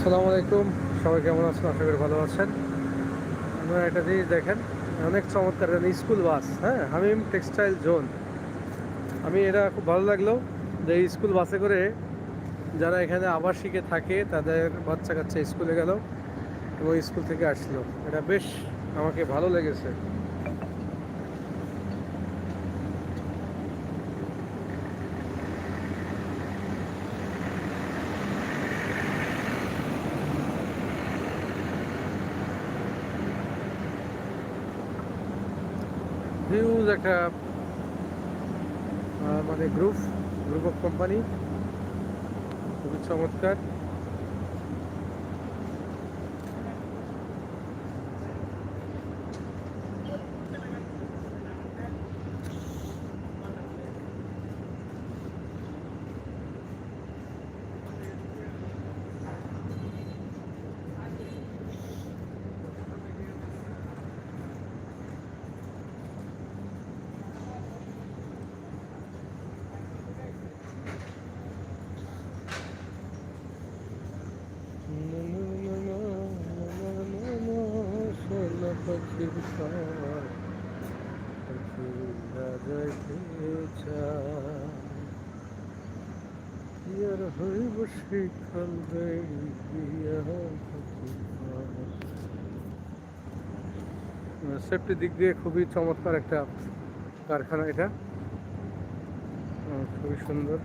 আসসালামু আলাইকুম। সবাই কেমন আছেন? আশা করি ভালো আছেন। আপনারা একটা জিনিস দেখেন, অনেক চমৎকার স্কুল বাস হ্যাঁ? Hamim textile zone. আমি এটা খুব ভালো লাগল যে স্কুল বাসে করে যারা এখানে আবাসিকে থাকে, তাদের বাচ্চা কাচ্চা স্কুলে গেল এবং স্কুল থেকে আসলো। এটা বেশ আমাকে ভালো লেগেছে। একটা মানে গ্রুপ গ্রুপ অফ কোম্পানি খুবই চমৎকার। হইব শিখল সেফটি দিক দিয়ে খুবই চমৎকার একটা কারখানা এটা খুবই সুন্দর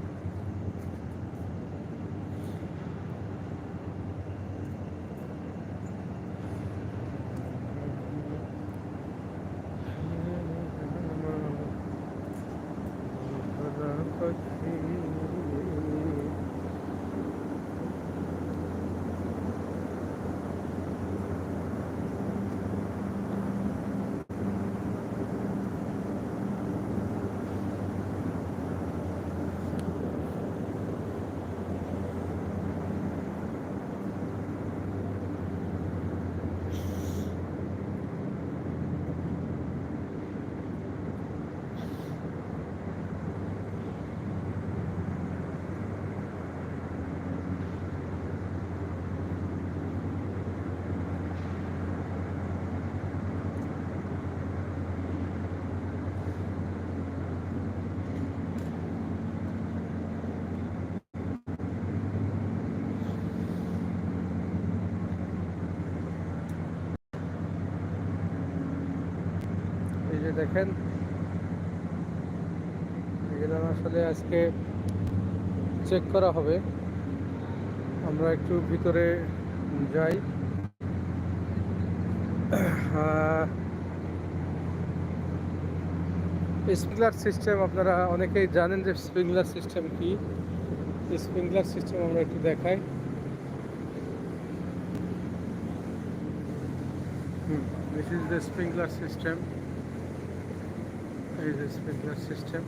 এই যে দেখেন। এগুলো আসলে আজকে চেক করা হবে। আমরা একটু ভিতরে যাই। স্প্রিংলার সিস্টেম আপনারা অনেকেই জানেন যে স্প্রিংলার সিস্টেম কি? স্প্রিংলার সিস্টেম আমরা একটু দেখাই। হুম this is the sprinkler system এই যে স্প্রিংলার সিস্টেম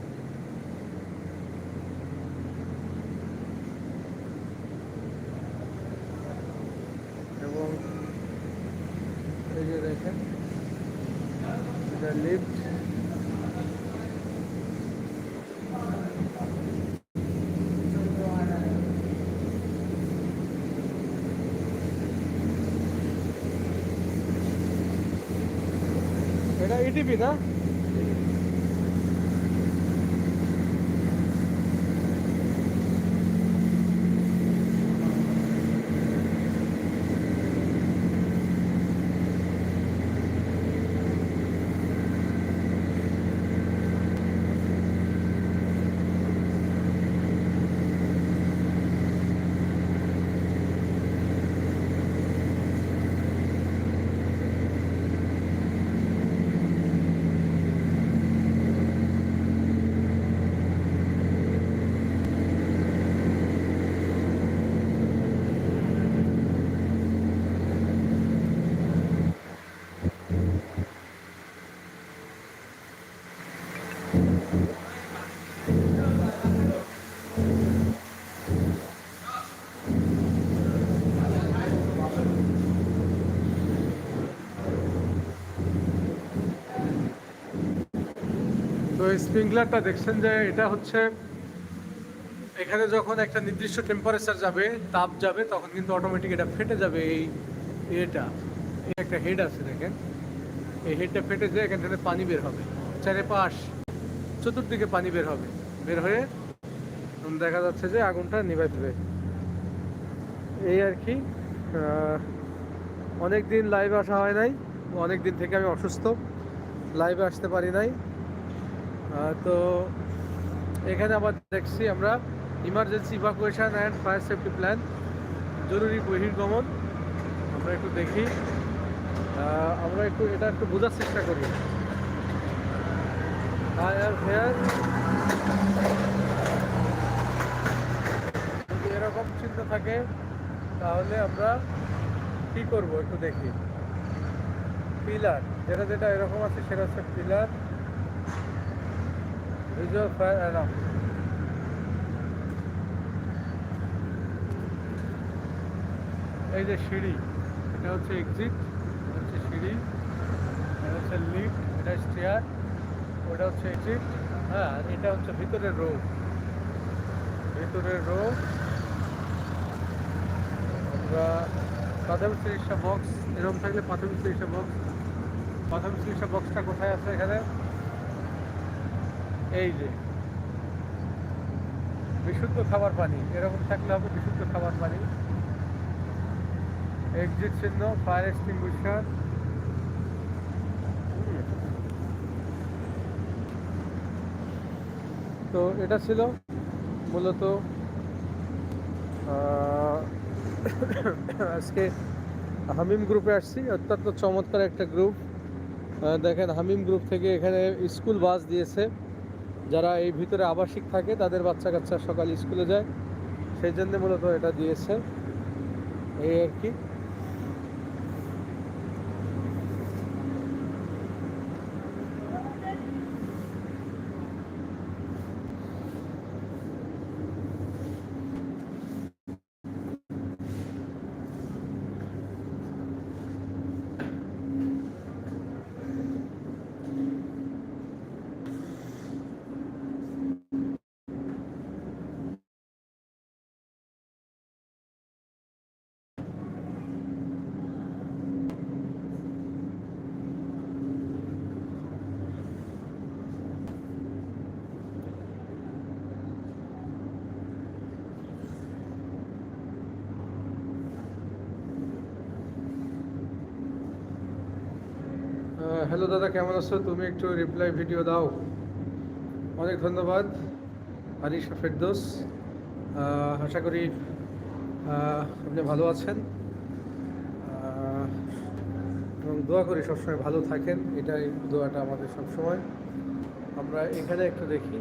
এবং এই যে দেখেন এটা লিফট এটা ইটিপি না তো স্প্রিংলারটা দেখছেন যে এটা হচ্ছে, এখানে যখন একটা নির্দিষ্ট টেম্পারেচার যাবে, তাপ যাবে, তখন কিন্তু অটোমেটিক এটা ফেটে যাবে এই এটা একটা হেড আছে দেখেন। এই হেডটা ফেটে যায় এখান থেকে পানি বের হবে। চারিপাশ, চতুর্দিকে পানি বের হবে। বের হয়ে দেখা যাচ্ছে যে আগুনটা নিভাই দেবে। এই আর কি অনেক দিন লাইভে আসা হয় নাই। অনেক দিন থেকে আমি অসুস্থ। লাইভে আসতে পারি নাই। তো এখানে আবার দেখছি আমরা emergency evacuation and fire safety plan জরুরি বহির্গমন। আমরা একটু দেখি। আমরা একটু এটা একটু বোঝার চেষ্টা করি। ফায়ার ফেয়ার যদি এরকম চিন্তা থাকে, তাহলে আমরা কি করব একটু দেখি। পিলার যেটা যেটা এরকম আছে, সেটা হচ্ছে পিলার এই যে সিঁড়ি, এটা হচ্ছে এক্সিট হচ্ছে সিঁড়ি, এটা হচ্ছে লিফট এটা স্টেয়ার ওটা হচ্ছে এক্সিট হ্যাঁ এটা হচ্ছে ভিতরের রো ভিতরের রো আমরা প্রাথমিক চিকিৎসা বক্স এরকম থাকলে প্রাথমিক চিকিৎসা বক্স প্রাথমিক চিকিৎসা বক্সটা কোথায় আছে এখানে? এই যে, বিশুদ্ধ খাবার পানি, এরকম থাকলে হবে বিশুদ্ধ খাবার পানি। এক্সিট চিহ্ন ফায়ার এক্সটিংগুইশার তো এটা ছিল মূলত আজকে হামিম গ্রুপে আসছি, অত্যন্ত চমৎকার একটা গ্রুপ। দেখেন, হামিম গ্রুপ থেকে এখানে স্কুল বাস দিয়েছে। যারা এই ভিতরে আবাসিক থাকে, তাদের বাচ্চা কাচ্চা সকাল স্কুলে যায়। সেই জন্য মূলত এটা দিয়েছে। এই আর কি। হ্যালো দাদা, কেমন আছো? তুমি একটু রিপ্লাই ভিডিও দাও। অনেক ধন্যবাদ, আরিশা ফেরদোস। আশা করি আপনি ভালো আছেন। এবং দোয়া করি সবসময় ভালো থাকেন। এটাই দোয়াটা আমাদের সবসময়। আমরা এখানে একটু দেখি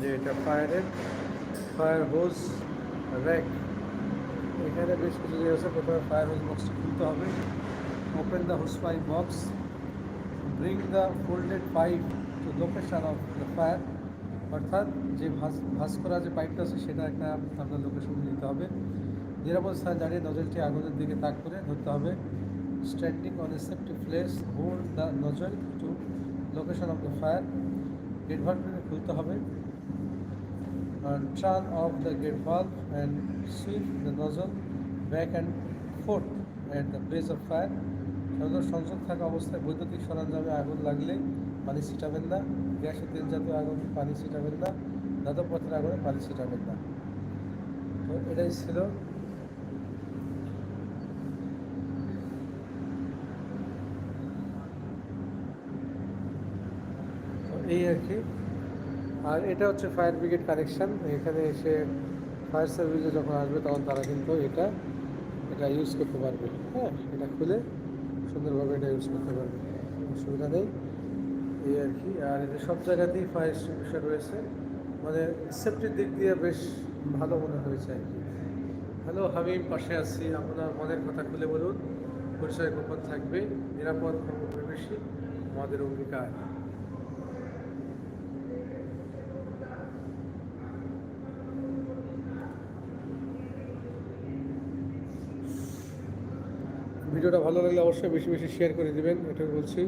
যে এটা ফায়ারের ফায়ার হোজ র্যাক এখানে বেশ কিছু জিনিস আছে। প্রথমে ফায়ার হোজ বক্সটা খুলতে হবে। Open the hose pipe box bring the folded pipe to location of the fire অর্থাৎ যে ভাস করা যে পাইপটা আছে, সেটা একটা আপনার লোকেশন নিতে হবে। নিরাপদ স্থান দাঁড়িয়ে নজলটি আগুনের দিকে তাক করে ধরতে হবে। Standing on a safety place hold the nozzle to location of the fire gate ভাল্ভটাকে খুলতে হবে। And turn off the gate valve and swing the nozzle back and forth at the base of সাধারণত সংযোগ থাকা অবস্থায় বৈদ্যুতিক সরঞ্জামে আগুন লাগলে পানি ছিটাবেন না, গ্যাসের তেল জাতীয় আগুন পানি ছিটাবেন না দাদব পথের আগুনে পানি ছিটাবেন না। তো এটাই ছিল। এই আর কি। আর এটা হচ্ছে ফায়ার ব্রিগেড কানেকশন। এখানে এসে ফায়ার সার্ভিসে যখন আসবে তখন তারা কিন্তু এটা এটা ইউজ করতে পারবে। হ্যাঁ এটা খুলে সুন্দরভাবে এটা ইউজ করতে পারবে। সুবিধা নেই। এই আর কি। আর এটা সব জায়গাতেই ফায়ার এক্সটিংগুইশার রয়েছে। মানে সেফটির দিক দিয়ে বেশ ভালো মনে হয়েছে আর কি। হ্যালো আমি পাশে আছি। আপনার মনের কথা খুলে বলুন। পরিচয় গোপন থাকবে। নিরাপদ পরিবেশই আমাদের অঙ্গীকার। ভিডিওটা ভালো লাগলে অবশ্যই বেশি বেশি শেয়ার করে দেবেন এটা বলছি।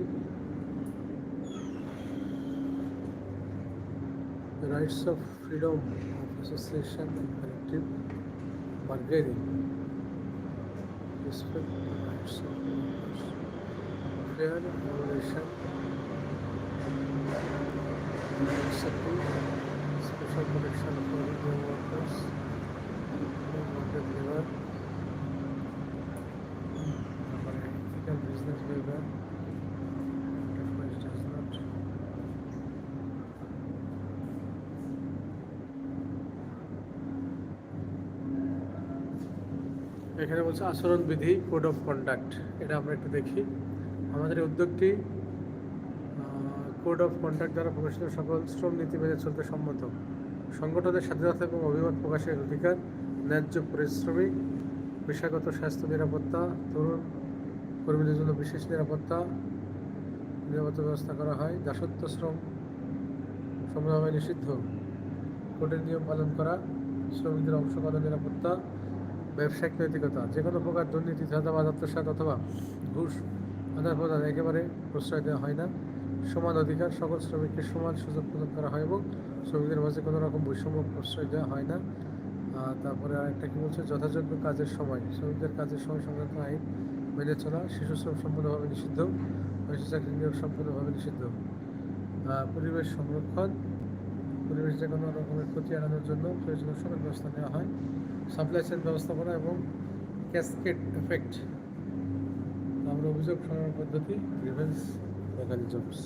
Rights of freedom association special connection for workers labour business does not. এখানে বলছে আচরণবিধি কোড অফ কন্ডাক্ট এটা আমরা একটু দেখি। আমাদের উদ্যোগটি কোড অফ কন্ডাক্ট দ্বারা প্রকাশিত সকল শ্রম নীতি মেনে চলতে সম্মত। সংগঠনের স্বাধীনতা এবং অভিমত প্রকাশের অধিকার, ন্যায্য পরিশ্রমিক পেশাগত স্বাস্থ্য নিরাপত্তা, তরুণ কর্মীদের জন্য বিশেষ নিরাপত্তা নিরাপত্তা ব্যবস্থা করা হয়। দাসত্ব শ্রম সম্পূর্ণভাবে নিষিদ্ধ। কোডের নিয়ম পালন করা, শ্রমিকদের অংশগ্রহণ নিরাপত্তা, ব্যবসায়িক নৈতিকতা যে কোনো প্রকার দুর্নীতি চাঁদাবাদ আত্মসাৎ অথবা ঘুষ, আদান প্রদান একেবারে প্রশ্রয় দেওয়া হয় না। সমান অধিকার সকল শ্রমিককে সমান সুযোগ প্রদান করা হয় এবং শ্রমিকদের মাঝে কোনো রকম বৈষম্য প্রশ্রয় দেওয়া হয় না। তারপরে আরেকটা কী বলছে? যথাযোগ্য কাজের সময়। শ্রমিকদের কাজের সময় সংক্রান্ত আইন মেনে চলা শিশু শ্রম সম্পূর্ণভাবে নিষিদ্ধ বয়সী চাকরি নিয়োগ সম্পূর্ণভাবে নিষিদ্ধ। পরিবেশ সংরক্ষণ, পরিবেশ যে কোনো রকমের ক্ষতি এড়ানোর জন্য প্রয়োজনীয় সকল ব্যবস্থা নেওয়া হয় সাপ্লাই চেন ব্যবস্থাপনা এবং ক্যাসকেট এফেক্ট আমরা অভিযোগ সমাধান পদ্ধতি গ্রিভেন্স মেকানিজমস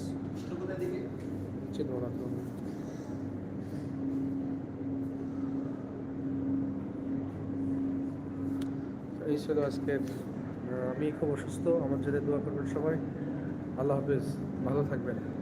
এই ছিল আজকের আমি খুব অসুস্থ। আমার জন্য দোয়া করবেন সবাই। আল্লাহ হাফিজ। ভালো থাকবেন।